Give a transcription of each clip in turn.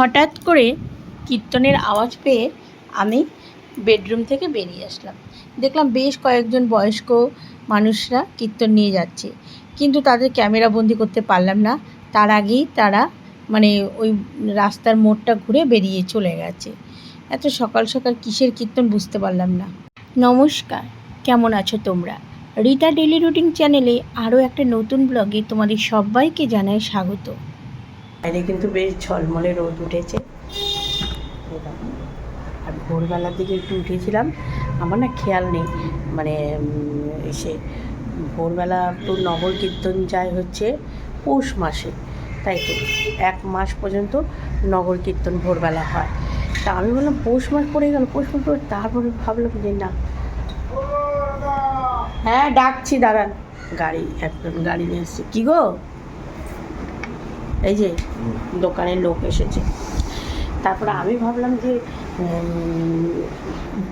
হঠাৎ করে কীর্তনের আওয়াজ পেয়ে আমি বেডরুম থেকে বেরিয়ে আসলাম। দেখলাম বেশ কয়েকজন বয়স্ক মানুষরা কীর্তন নিয়ে যাচ্ছে। কিন্তু তাদের ক্যামেরা বন্দি করতে পারলাম না। তার আগেই তারা মানে ওই রাস্তার মোড়টা ঘুরে বেরিয়ে চলে গেছে। এত সকাল সকাল কিসের কীর্তন বুঝতে পারলাম না। নমস্কার, কেমন আছো তোমরা? রিতা ডেলি রুটিন চ্যানেলে আরও একটা নতুন ব্লগে তোমাদের সবাইকে জানাই স্বাগত। বাইরে কিন্তু বেশ ঝলমলে রোদ উঠেছে। আর ভোরবেলার দিকে একটু উঠেছিলাম। আমার না খেয়াল নেই মানে এসে ভোরবেলা তো নগর কীর্তন যায় হচ্ছে পৌষ মাসে, তাই তো এক মাস পর্যন্ত নগর কীর্তন ভোরবেলা হয়। তা আমি বললাম, পৌষ মাস পড়ে গেল, পৌষ মাস পড়ে তারপরে ভাবলাম যে না। হ্যাঁ ডাকছি, দাঁড়ান। গাড়ি একজন গাড়ি নিয়ে এসছে। কী গো? এই যে দোকানের লোক এসেছে। তারপরে আমি ভাবলাম যে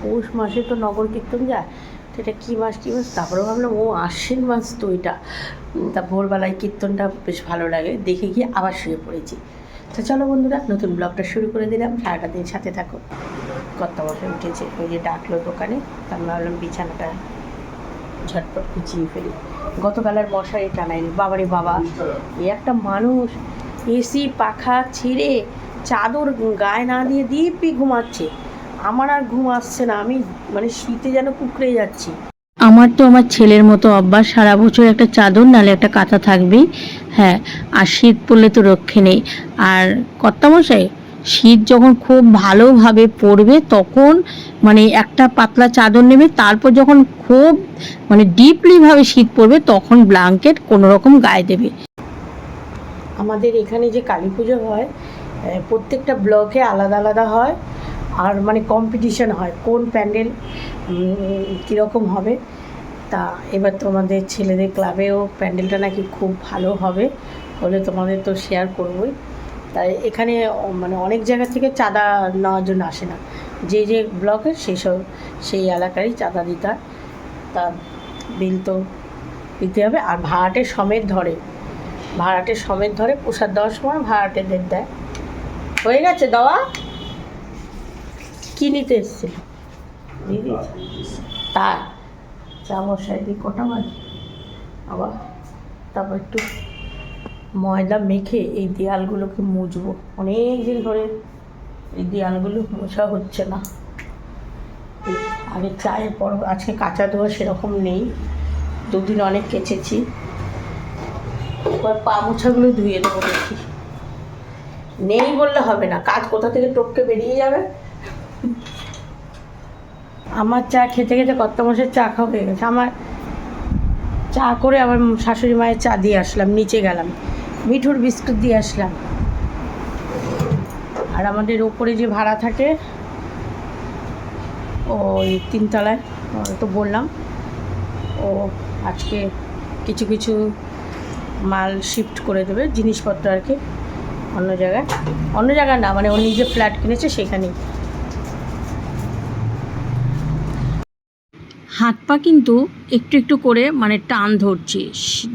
পৌষ মাসে তো নগর কীর্তন যায় তো এটা কী মাস কী মাস? তারপরে ভাবলাম ও আশ্বিন মাস তো এটা। তা ভোরবেলায় কীর্তনটা বেশ ভালো লাগে দেখে গিয়ে আবার শুয়ে পড়েছি। তো চলো বন্ধুরা নতুন ব্লগটা শুরু করে দিলাম। সারাটা দিন সাথে থাকো। কত বসে উঠেছে ওই যে ডাকলো দোকানে তা আমি ভাবলাম বিছানাটা ঝটপট কুচিয়ে ফেলি। গতকাল আর মশারি টানাইনি। বাবারে বাবা এই একটা মানুষ এসি পাখা ছিঁড়ে চাদর গায়ে না দিয়ে দিব্যি ঘুমাচ্ছে। আমার আর ঘুম আসছে না, আমি মানে শীতে যেন কুকড়ে যাচ্ছি। আমার তো আমার ছেলের মতো অভ্যাস, সারা বছর একটা চাদর, নালে একটা কাঁথা থাকবেই। হ্যাঁ আর শীত পড়লে তো রক্ষে নেই। আর কর্তামশাই শীত যখন খুব ভালোভাবে পড়বে, তখন মানে একটা পাতলা চাদর নেবে, তারপর যখন খুব মানে ডিপলিভাবে শীত পড়বে, তখন ব্ল্যাঙ্কেট কোনো রকম গায়ে দেবে। আমাদের এখানে যে কালী পুজো হয় প্রত্যেকটা ব্লকে আলাদা আলাদা হয়, আর মানে কম্পিটিশন হয়, কোন প্যান্ডেল কীরকম হবে। তা এবার তোমাদের ছেলেদের ক্লাবেও প্যান্ডেলটা নাকি খুব ভালো হবে বলে তোমাদের তো শেয়ার করবই। তাই এখানে মানে অনেক জায়গা থেকে চাঁদা নেওয়ার জন্য আসে না। যে যে ব্লকের সেই সব সেই এলাকারই চাঁদা দিতে হয়। তা বিল তো দিতে হবে। আর ভাড়াটে সমেত ধরে, ভাড়াটে সমেত ধরে প্রসাদ দেওয়ার সময় ভাড়াটেদের দেয়। হয়ে গেছে দেওয়া? কী নিতে এসেছিল? দিয়েছে। চা মশাই দিয়ে কটা বাজে আবার তারপর একটু ময়দা মেখে এই দেয়ালগুলোকে মুছবো। অনেক দিন ধরে এই দেয়ালগুলো মোছা হচ্ছে না। আগে চায়ের পর, আজকে কাঁচা ধোয়া সেরকম নেই। দুদিন অনেক কেচেছি। এবার পা মোছাগুলো ধুয়ে দেবো দেখি। নেই বললে হবে না, কাজ কোথা থেকে টপকে বেরিয়ে যাবে? আমার চা খেতে খেতে কত মাসের চা খাওয়া হয়ে গেছে। আমার চা করে আবার শাশুড়ি মায়ের চা দিয়ে আসলাম, নিচে গেলাম। মিঠুর বিস্কুট দিয়ে আসলাম। আর আমাদের ওপরে যে ভাড়া থাকে, ওই তিনতলায় তো বললাম, ও আজকে কিছু কিছু মাল শিফট করে দেবে, জিনিসপত্র আর কি, অন্য জায়গায়। অন্য জায়গায় না মানে ও নিজে ফ্ল্যাট কিনেছে সেখানেই। হাত পা কিন্তু একটু একটু করে মানে টান ধরছে।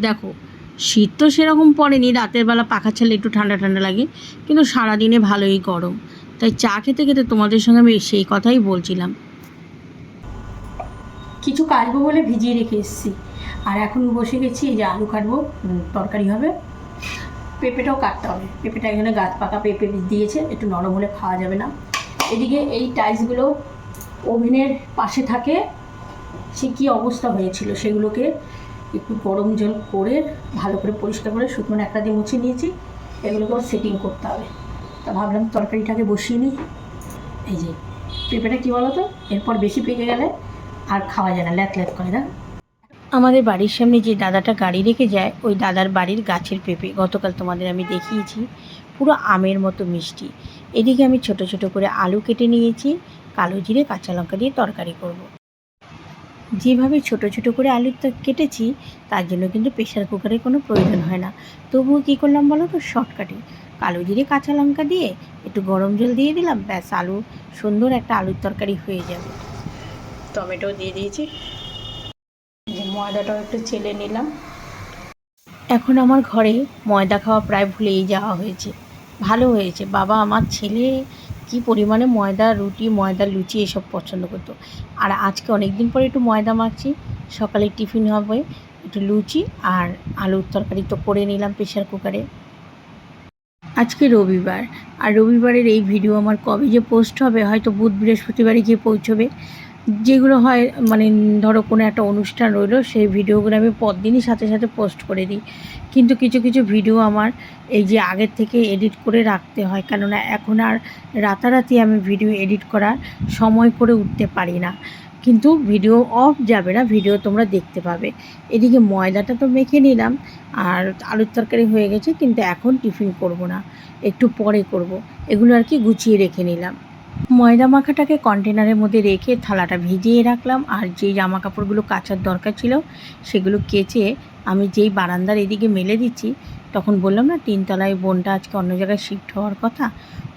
দেখো শীত তো সেরকম পড়েনি, রাতের বেলা পাখা ছাড়লে একটু ঠান্ডা ঠান্ডা লাগে, কিন্তু সারাদিনে ভালোই গরম। তাই চা খেতে খেতে তোমাদের সঙ্গে আমি সেই কথাই বলছিলাম। কিছু কাটবো বলে ভিজিয়ে রেখে এসেছি। আর এখন বসে গেছি, এই যে আলু কাটবো তরকারি হবে। পেঁপেটাও কাটতে হবে। পেঁপেটা এখানে গাছ পাকা পেঁপে দিয়েছে, একটু নরম হলে খাওয়া যাবে না। এদিকে এই টাইলসগুলো ওভেনের পাশে থাকে, সে কী অবস্থা হয়েছিল সেগুলোকে একটু গরম জল করে ভালো করে পরিষ্কার করে শুকনো একটা দিয়ে মুছে নিয়েছি। এগুলোকে সেটিং করতে হবে। তা ভাবলাম তরকারিটাকে বসিয়ে নিই। এই যে, পেঁপেটা কী বলো তো এরপর বেশি পেকে গেলে আর খাওয়া যায় না ল্যাত ল্যাত করে, না? আমাদের বাড়ির সামনে যে দাদাটা গাড়ি রেখে যায়, ওই দাদার বাড়ির গাছের পেঁপে। গতকাল তোমাদের আমি দেখিয়েছি। পুরো আমের মতো মিষ্টি। এদিকে আমি ছোট ছোট করে আলু কেটে নিয়েছি, কালো জিরে, কাঁচা লঙ্কা দিয়ে তরকারি করব। যেভাবে ছোট ছোট করে আলু তো কেটেছি, তার জন্য কিন্তু প্রেশার কুকারের কোনো প্রয়োজন হয় না। তবুও কী করলাম বলো তো? শর্টকাটে কালো জিরে কাঁচা লঙ্কা দিয়ে একটু গরম জল দিয়ে দিলাম, ব্যাস আলু সুন্দর একটা আলুর তরকারি হয়ে যাবে। টমেটো দিয়ে দিয়েছি। ময়দাটাও একটু চেলে নিলাম। এখন আমার ঘরে ময়দা খাওয়া প্রায় ভুলেই যাওয়া হয়েছে। ভালো হয়েছে। বাবা, আমার ছেলে কি পরিমাণে ময়দা, রুটি, ময়দা, লুচি এসব পছন্দ করতো। আর আজকে অনেক দিন পরে একটু ময়দা মাখছি। সকালে টিফিন হবে, একটু লুচি আর আলুর তরকারি তো করে নিলাম প্রেশার কুকারে। আজকে রবিবার, আর রবিবারের এই ভিডিও আমার কবে যে পোস্ট হবে, হয়তো বুধ বৃহস্পতিবারে গিয়ে পৌঁছবে। যেগুলো হয় মানে ধরো কোনো একটা অনুষ্ঠান রইল, সেই ভিডিওগুলো আমি পরদিনই সাথে সাথে পোস্ট করে দিই। কিন্তু কিছু কিছু ভিডিও আমার এই যে আগের থেকে এডিট করে রাখতে হয়, কেননা এখন আর রাতারাতি আমি ভিডিও এডিট করার সময় করে উঠতে পারি না। কিন্তু ভিডিও অফ যাবে না, ভিডিও তোমরা দেখতে পাবে। এদিকে ময়দাটা তো মেখে নিলাম, আর আলুর তরকারি হয়ে গেছে, কিন্তু এখন টিফিন করব না, একটু পরে করব। এগুলো আর কি গুছিয়ে রেখে নিলাম। ময়দা মাখাটাকে কন্টেনারের মধ্যে রেখে থালাটা ভিজিয়ে রাখলাম, আর যেই জামা কাপড়গুলো কাচার দরকার ছিল সেগুলো কেচে আমি যেই বারান্দার এদিকে মেলে দিচ্ছি, তখন বললাম, না, তিনতলায় বোনটা আজকে অন্য জায়গায় শিফট হওয়ার কথা,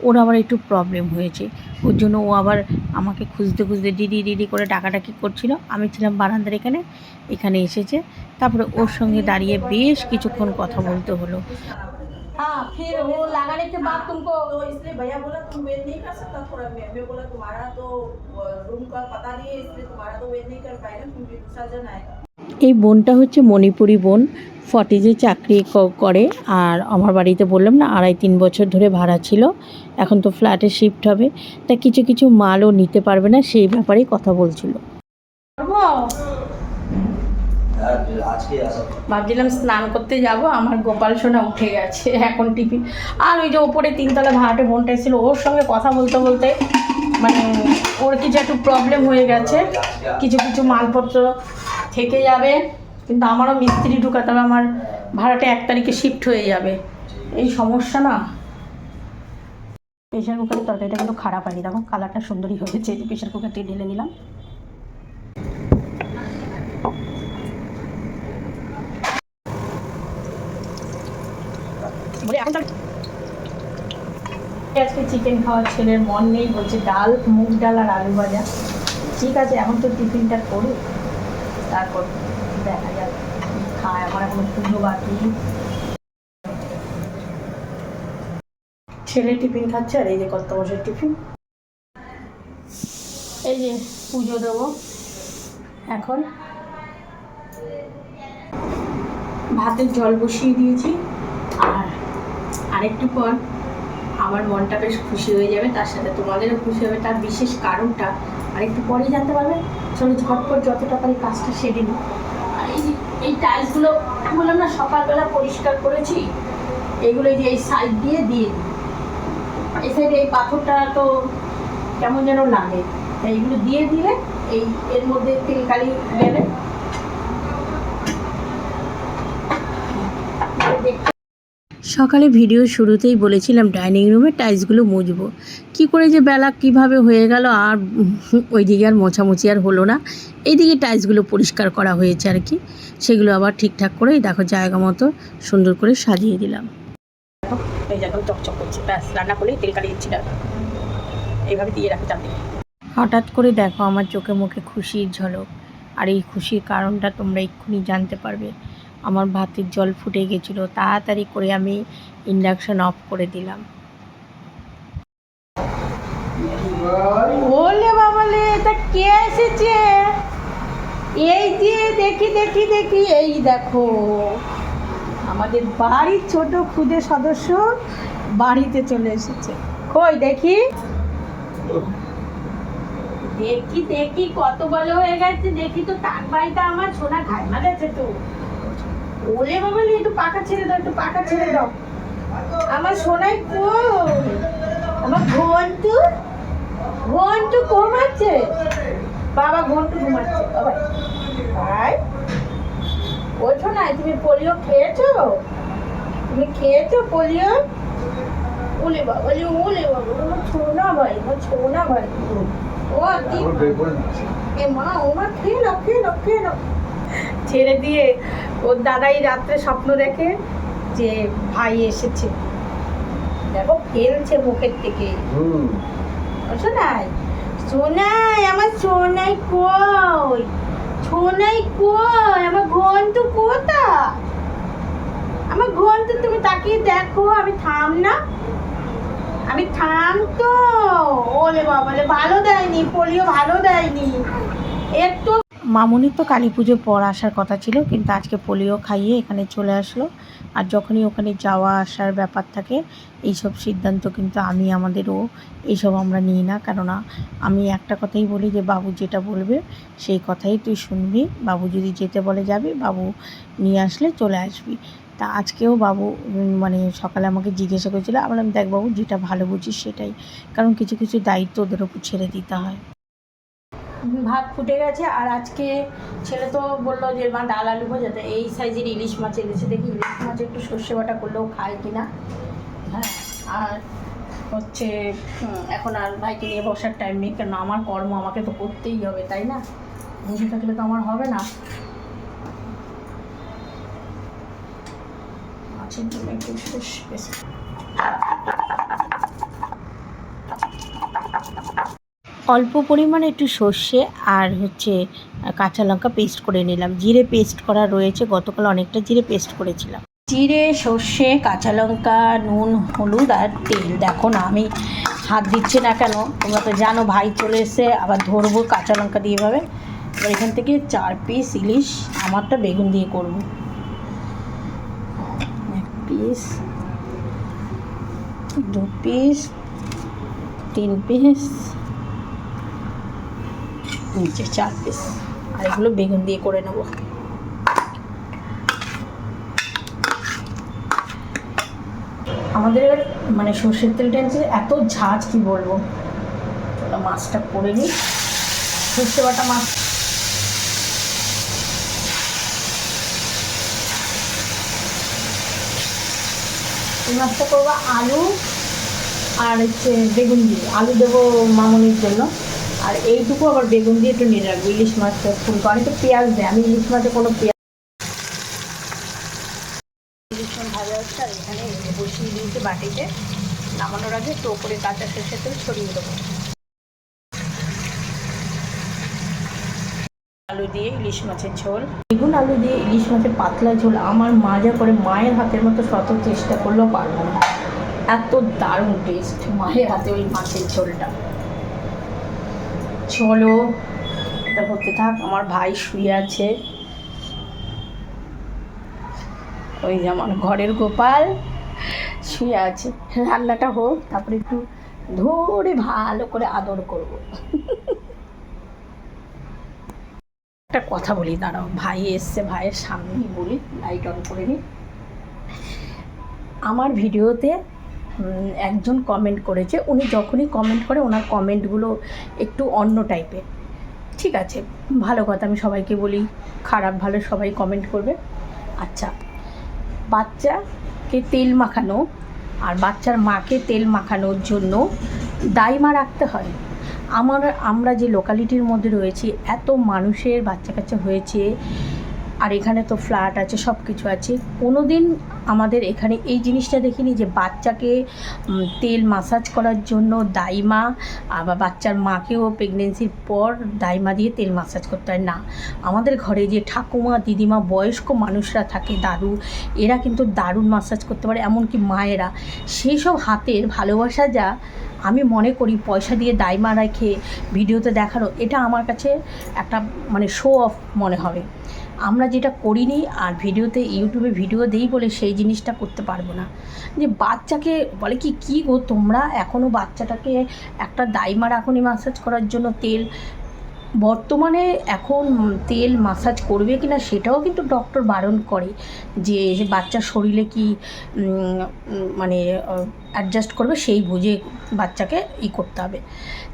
ওর আবার একটু প্রবলেম হয়েছে। ওর জন্য ও আবার আমাকে খুঁজতে খুঁজতে দিদি দিদি করে ডাকাডাকি করছিল। আমি ছিলাম বারান্দার এখানে এখানে এসেছে। তারপরে ওর সঙ্গে দাঁড়িয়ে বেশ কিছুক্ষণ কথা বলতে হলো। हाँ फिर वो लगाने के बाद तुमको तो इसलिए भैया बोला तुम वेट नहीं कर सकता थोड़ा मैं मैं बोला तुम्हारा तो रूम का पता नहीं है इसलिए तुम्हारा तो वेट नहीं कर पाएगा क्योंकि दूसरा जन आएगा এই বোনটা হচ্ছে মণিপুরি বোন ফটেজে চাকরি ক- করে আর আমার বাড়িতে বললাম না আড়াই তিন বছর ধরে ভাড়া ছিল এখন তো ফ্ল্যাটে শিফট হবে তা কিছু কিছু মালও নিতে পারবে না সেই ব্যাপারেই কথা বলছিল ভাবছিলাম স্নান করতে যাব, আমার গোপাল সোনা উঠে গেছে এখন টিফিন। আর ওই যে ওপরে তিনতলা ভাড়াটে বোনটা এসেছিল, ওর সঙ্গে কথা বলতে বলতে মানে ওর কিছু একটু প্রবলেম হয়ে গেছে, কিছু কিছু মালপত্র থেকে যাবে, কিন্তু আমারও মিস্ত্রি ঢুকাতে হবে, আমার ভাড়াটা এক তারিখে শিফট হয়ে যাবে। এই সমস্যা না? প্রেশার কুকারের তরকারিটা কিন্তু খারাপ হয়নি, দেখো কালারটা সুন্দরই হয়েছে প্রেশার কুকারটি ঢেলে নিলাম। আজকে চিকেন খাওয়ার ছেলের মন নেই, বলছে ডাল, মুগ ডাল আর আলু ভাজা। ঠিক আছে, এখন তো টিফিনটা করি তারপর দেখা যাবে কি খায়, আমার এখন পুজো বাকি। ছেলে টিফিন খাচ্ছে আর এই যে কত বছর টিফিন। এই যে পুজো দেবো। এখন ভাতের জল বসিয়ে দিয়েছি। আর আরেকটু পর আমার মনটা বেশ খুশি হয়ে যাবে, তার সাথে তোমাদেরও খুশি হবে, তার বিশেষ কারণটা আরেকটু পরেই জানতে পারবে। চলো ঝটপট যতটা পারি কাজটা সেরে নিই। আর এই এই টাইলসগুলো বললাম না, সকালবেলা পরিষ্কার করেছি, এগুলো যে, এই সাইড দিয়ে দিয়ে এই সাইডে এই পাথরটা তো কেমন যেন লাগে। এইগুলো দিয়ে দিলে এই, এর মধ্যে তেল কালি গেলে সকালে ভিডিও শুরুতেই বলেছিলাম ডাইনিং রুমে টাইলসগুলো মুছবো। কি করে যে বেলা কীভাবে হয়ে গেল আর ওইদিকে আর মোছামুছি আর হলো না। এইদিকে টাইলসগুলো পরিষ্কার করা হয়েছে আর কি। সেগুলো আবার ঠিকঠাক করে দেখো জায়গা মতো সুন্দর করে সাজিয়ে দিলাম। এই চকচক করছে ব্যাস রান্না তেল দিচ্ছি এইভাবে দিয়ে রাখি হঠাৎ করে দেখো আমার চোখে মুখে খুশির ঝলক। আর এই খুশির কারণটা তোমরা এক্ষুনি জানতে পারবে। আমার ভাতের জল ফুটে গেছিল, তাড়াতাড়ি করে আমি ইন্ডাকশন অফ করে দিলাম। ওলে কে এই যে দেখি দেখি দেখি, এই দেখো। আমাদের বাড়ির ছোট খুদে সদস্য বাড়িতে চলে এসেছে। কই দেখি? দেখি দেখি, কত বড় হয়ে গেছে। দেখি তো তার বাড়িটা আমার সোনা ঘাইমা গেছে তো। ওলে বাবালে একটু পাকা ছেড়ে দাও একটু পাকা ছেড়ে দাও। আমার সোনাই কই? আমার ঘন্টু? ঘন্টু ঘুমাচ্ছে? বাবা ঘন্টু ঘুমাচ্ছে। বাবা ভাই ওঠো না তুমি পোলিও খেয়েছো? তুমি খেয়েছো পোলিও? ওলে বাবা ওলে ওলে বাবা ছোনা ভাই আমার ছোনা ভাই। ও কি? এ মা ও মা খেয়ে নাও খেয়ে নাও খেয়ে নাও। ছেড়ে দিয়ে ওর দাদাই রাত্রে স্বপ্ন দেখে যে ভাই এসেছে। দেখো ফেলছে মুখের থেকে। শোনাই সোনাই আমার সোনাই কই? সোনাই কই? আমার ঘন্টু কোথা আমার ঘন্টু তুমি তাকিয়ে দেখো আমি থাম না। আমি থাম তো। ওলে বাবালে ভালো দেয়নি পোলিও ভালো দেয়নি। একটু মামুনির তো কালী পুজোর পর আসার কথা ছিল, কিন্তু আজকে পোলিও খাইয়ে এখানে চলে আসলো। আর যখনই ওখানে যাওয়া আসার ব্যাপার থাকে, এইসব সিদ্ধান্ত কিন্তু আমি আমাদেরও, এইসব আমরা নিই না। কেননা আমি একটা কথাই বলি যে, বাবু যেটা বলবে সেই কথাই তুই শুনবি। বাবু যদি যেতে বলে যাবি, বাবু নিয়ে আসলে চলে আসবি। তা আজকেও বাবু মানে সকালে আমাকে জিজ্ঞাসা করেছিল, আমি দেখ বাবু, যেটা ভালো বুঝিস সেটাই। কারণ কিছু কিছু দায়িত্ব ওদের ওপর ছেড়ে দিতে হয়। ভাত ফুটে গেছে আর আজকে ছেলে তো বলল যে, মা, ডাল আলু ভাজাতে এই সাইজের ইলিশ মাছ এনেছে। দেখি ইলিশ মাছ একটু সর্ষে বাটা করলেও খায় কিনা। হ্যাঁ আর হচ্ছে এখন আর ভাইকে নিয়ে বসার টাইম নেই। কেন, আমার কর্ম আমাকে তো করতেই হবে, তাই না? বসে থাকলে তো আমার হবে না। মাছের জন্য একটু সর্ষে অল্প পরিমাণে একটু সর্ষে আর হচ্ছে কাঁচা লঙ্কা পেস্ট করে নিলাম। জিরে পেস্ট করা রয়েছে, গতকাল অনেকটা জিরে পেস্ট করেছিলাম। জিরে, সর্ষে, কাঁচা লঙ্কা, নুন, হলুদ আর তেল। দেখো না, আমি হাত দিচ্ছি না কেন? তোমরা তো জানো, ভাই চলে এসে আবার ধরবো কাঁচা লঙ্কা দিয়ে এভাবে। এবার এখান থেকে চার পিস ইলিশ, আমারটা বেগুন দিয়ে করব। এক পিস দু পিস তিন পিস নিচে চার পিস আর এগুলো বেগুন দিয়ে করে নেব। আমাদের মানে সর্ষের তেলটা এনেছে, এত ঝাঁজ কি বলব? মাছটা করে নিই। সর্ষে বাটা মাছ। এই মাছটা করব আলু আর হচ্ছে বেগুন দিয়ে। আলু দেবো মামনির জন্য। আর এইটুকু আবার বেগুন দিয়ে একটু নিয়ে রাখব, ইলিশ মাছটা ফুল অনেকে পেঁয়াজ দেয় আমি ইলিশ মাছে কোনো পেঁয়াজ ইলিশ ভাজা হচ্ছে, আর এখানে বসিয়ে দিয়েছি বাটিতে। নামানোর আগে তো করে কাঁচা সরষের তেল ছড়িয়ে দেবো। আলু দিয়ে ইলিশ মাছের ঝোল। বেগুন, আলু দিয়ে ইলিশ মাছের পাতলা ঝোল, আমার মা যা করে মায়ের হাতের মতো শত চেষ্টা করলেও পারব না। এত দারুণ টেস্ট মায়ের হাতে ওই মাছের ঝোলটা। চলো, এটা হতে থাক, আমার ভাই শুয়ে আছে। ওই যে আমার ঘরের গোপাল শুয়ে আছে। রান্নাটা হোক, তারপরে একটু ধরে ভালো করে আদর করব। একটা কথা বলি, দাঁড়াও, ভাই এসছে, ভাইয়ের সামনেই বলি লাইট অন করে নিই। আমার ভিডিওতে একজন কমেন্ট করেছে। উনি যখনই কমেন্ট করে, ওনার কমেন্টগুলো একটু অন্য টাইপের ঠিক আছে, ভালো কথা, আমি সবাইকে বলি, খারাপ ভালো সবাই কমেন্ট করবে। আচ্ছা বাচ্চাকে তেল মাখানো আর বাচ্চার মাকে তেল মাখানোর জন্য দায়মা রাখতে হয়। আমার, আমরা যে লোকালিটির মধ্যে রয়েছি, এত মানুষের বাচ্চা কাচ্চা হয়েছে আর এখানে তো ফ্ল্যাট আছে সব কিছু আছে। কোনো দিন আমাদের এখানে এই জিনিসটা দেখিনি যে বাচ্চাকে তেল মাসাজ করার জন্য দাইমা আবার বাচ্চার মাকেও প্রেগনেন্সির পর দাইমা দিয়ে তেল মাসাজ করতে হয়। না, আমাদের ঘরে যে ঠাকুমা, দিদিমা, বয়স্ক মানুষরা থাকে, দারু, এরা কিন্তু দারুণ মাসাজ করতে পারে, এমনকি মায়েরা। সেই সব হাতের ভালোবাসা যা আমি মনে করি পয়সা দিয়ে দাইমা রেখে ভিডিওতে দেখানো, এটা আমার কাছে একটা মানে শো অফ মনে হবে। আমরা যেটা করিনি আর ভিডিওতে, ইউটিউবে ভিডিও দেই বলে সেই জিনিসটা করতে পারব না। যে বাচ্চাকে বলে কি, কী গো তোমরা এখনও বাচ্চাটাকে একটা দাইমা রাখুনি মাসাজ করার জন্য তেল, বর্তমানে এখন তেল মাসাজ করবে কি না সেটাও কিন্তু ডক্টর বারণ করে যে বাচ্চার শরীরে কি মানে অ্যাডজাস্ট করবে, সেই বুঝে বাচ্চাকে ই করতে হবে।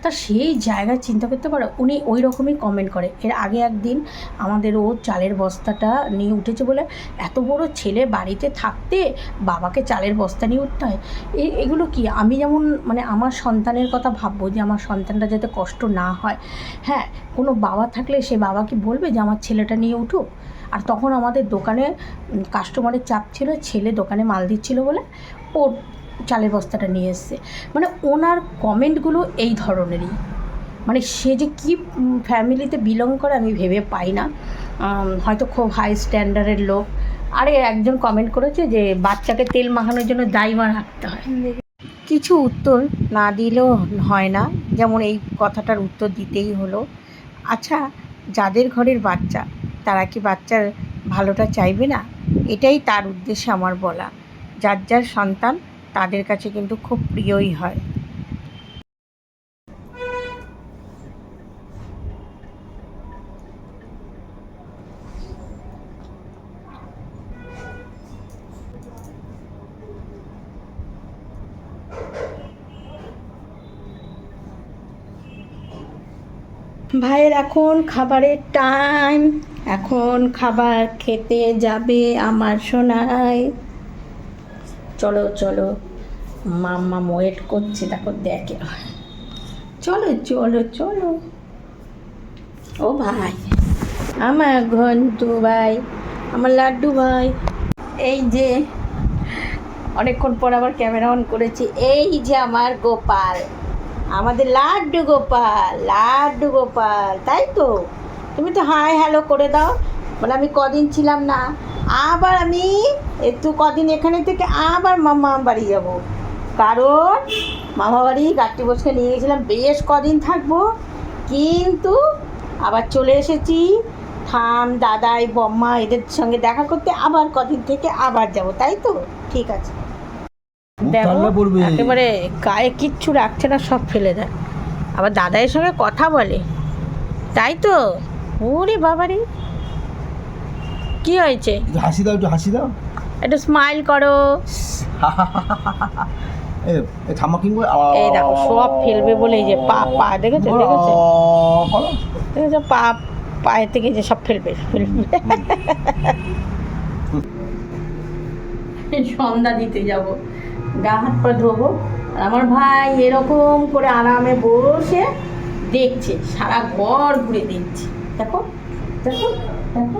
তা সেই জায়গায় চিন্তা করতে পারো, উনি ওই রকমই কমেন্ট করে। এর আগে একদিন আমাদের ও চালের বস্তাটা নিয়ে উঠেছে বলে, এত বড় ছেলে বাড়িতে থাকতে বাবাকে চালের বস্তা নিয়ে উঠতে হয়। এগুলো কি? আমি যেমন মানে আমার সন্তানের কথা ভাববো যে আমার সন্তানটা যাতে কষ্ট না হয়। হ্যাঁ কোনো বাবা থাকলে সে বাবা কি বলবে যে আমার ছেলেটা নিয়ে উঠুক। আর তখন আমাদের দোকানে কাস্টমারের চাপ ছিল, ছেলে দোকানে মাল দিচ্ছিল বলে, ওর চালের বস্তাটা নিয়ে এসছে। মানে ওনার কমেন্টগুলো এই ধরনেরই। মানে সে যে কী ফ্যামিলিতে বিলং করে আমি ভেবে পাই না। হয়তো খুব হাই স্ট্যান্ডার্ডের লোক। আরে, একজন কমেন্ট করেছে যে, বাচ্চাকে তেল মাখানোর জন্য দাইমা রাখতে হয়। কিছু উত্তর না দিলেও হয় না। যেমন এই কথাটার উত্তর দিতেই হলো। আচ্ছা যাদের ঘরের বাচ্চা, তারা কি বাচ্চার ভালোটা চাইবে না? এটাই তার উদ্দেশ্যে আমার বলা। যার যার সন্তান তাদের কাছে কিন্তু খুব প্রিয়ই হয়। ভাইয়ের এখন খাবারের টাইম এখন খাবার খেতে যাবে আমার সোনাই। চলো চলো। মাম্মা ওয়েট করছে, দেখো, দেখে। চলো চলো চলো। ও ভাই, আমার ঘন্টু ভাই, আমার লাড্ডু ভাই। এই যে, অনেকক্ষণ পর আবার ক্যামেরা অন করেছি। এই যে আমার গোপাল, আমাদের লাড্ডু গোপাল লাড্ডু গোপাল, তাই তো? তুমি তো হাই হ্যালো করে দাও। মানে আমি কদিন ছিলাম না। আবার আমি একটু কদিন এখানে থেকে আবার মামা বাড়ি যাব। কারণ মামা বাড়ি গাছটি বসকে নিয়ে গেছিলাম বেশ কদিন থাকব। কিন্তু আবার চলে এসেছি। থাম দাদাই বম্মা এদের সঙ্গে দেখা করতে আবার কদিন থেকে আবার যাব তাই তো? ঠিক আছে। একেবারে গায়ে কিচ্ছু রাখছে না সব ফেলে দেয়। আবার দাদাইয়ের সঙ্গে কথা বলে তাই তো? ওরে বাবারে। কি হয়েছে? হাসি দাও একটু হাসি দাও। একটু স্মাইল করো। থামা কিং এই দেখো সব ফেলবে বলে এই যে পা পা দেখেছ দেখেছ? করো দেখেছ পা পায়ের থেকে যে সব ফেলবে ফেলবে। সন্ধ্যা দিতে যাব। গা হাত পা ধোবো। আর আমার ভাই এরকম করে আরামে বসে দেখছে সারা ঘর ঘুরে দেখছে। দেখো দেখো দেখো।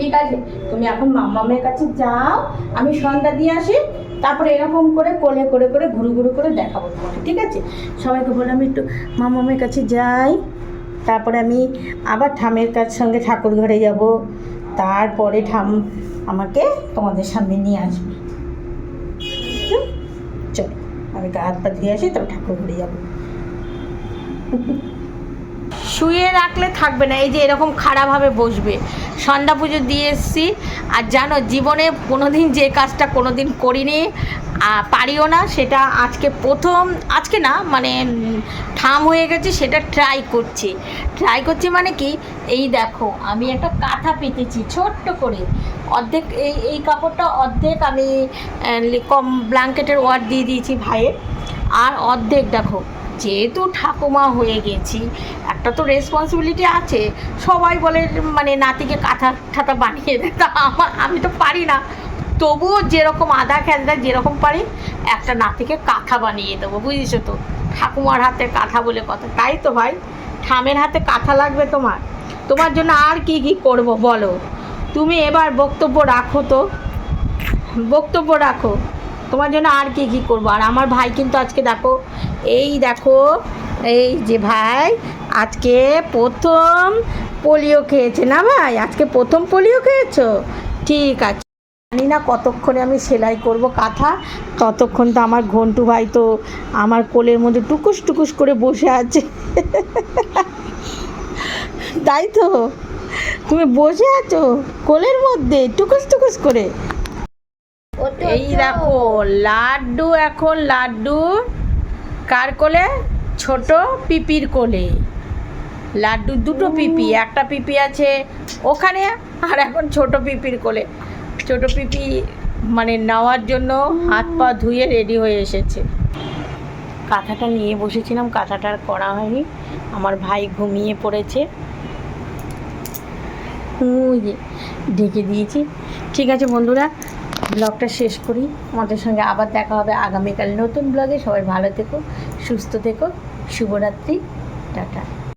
ঠিক আছে, তুমি এখন মামামের কাছে যাও, আমি সন্ধ্যা দিয়ে আসি, তারপরে এরকম করে কোলে করে করে ঘুরু ঘুরু করে দেখাবো তোমাকে, ঠিক আছে? সবাইকে বলে আমি একটু মামামের কাছে যাই, তারপরে আমি আবার ঠামের কাছ সঙ্গে ঠাকুর ঘরে যাব, তারপরে ঠাম আমাকে তোমাদের সামনে নিয়ে আসবে? চলো, আমি গা হাত পা ধুয়ে আসি তবে ঠাকুর ঘরে যাব। শুয়ে রাখলে থাকবে না, এই যে এরকম খারাপভাবে বসবে। সন্ধ্যা পুজো দিয়ে এসছি, আর জানো জীবনে কোনোদিন যে কাজটা কোনোদিন করিনি পারিও না, সেটা আজকে প্রথম, আজকে না মানে ঠাম হয়ে গেছে, সেটা ট্রাই করছি। ট্রাই করছি মানে কি, এই দেখো, আমি একটা কাঁথা পেতেছি, ছোট্ট করে। অর্ধেক, এই এই কাপড়টা অর্ধেক আমি কম ব্ল্যাঙ্কেটের ওয়ার দিয়ে দিয়েছি ভাইয়ের। আর অর্ধেক দেখো যেহেতু ঠাকুমা হয়ে গেছি, একটা তো রেসপন্সিবিলিটি আছে। সবাই বলে মানে নাতিকে কাঁথা ঠাতা বানিয়ে দেয়। তা আমার, আমি তো পারি না। তবুও যেরকম আধা খেলতে যেরকম পারি, একটা নাতিকে কাঁথা বানিয়ে দেবো, বুঝেছ তো? ঠাকুমার হাতে কাঁথা বলে কথা। তাই তো ভাই, ঠামের হাতে কাঁথা লাগবে তোমার? তোমার জন্য আর কি কি করব বলো? তুমি এবার বক্তব্য রাখো তো। বক্তব্য রাখো। তোমার জন্য আর কি কি করব? আর আমার ভাই কিন্তু আজকে দেখো, এই দেখো, এই যে ভাই আজকে প্রথম পোলিও খেয়েছে না ভাই? আজকে প্রথম পোলিও খেয়েছো? ঠিক আছে। জানি না কতক্ষণে আমি সেলাই করব কাঁথা, ততক্ষণ তো আমার ঘন্টু ভাই তো আমার কোলের মধ্যে টুকুস টুকুস করে বসে আছে। তাই তো? তুমি বসে আছো কোলের মধ্যে টুকুস টুকুস করে? এই দেখো লাড্ডু এখন লাড্ডু কার কোলে? ছোট পিপির কোলে। লাড্ডু দুটো পিপি একটা পিপি আছে ওখানে আর এখন ছোট পিপির কোলে। ছোট পিপি মানে নেওয়ার জন্য হাত পা ধুয়ে রেডি হয়ে এসেছে। কাঁথাটা নিয়ে বসেছিলাম কাঁথাটা আর করা হয়নি। আমার ভাই ঘুমিয়ে পড়েছে। ওই ঢেকে দিয়েছি। ঠিক আছে বন্ধুরা ব্লগটা শেষ করি। আমাদের সঙ্গে আবার দেখা হবে আগামীকাল নতুন ব্লগে। সবাই ভালো থেকো, সুস্থ থেকো। শুভরাত্রি। টাটা।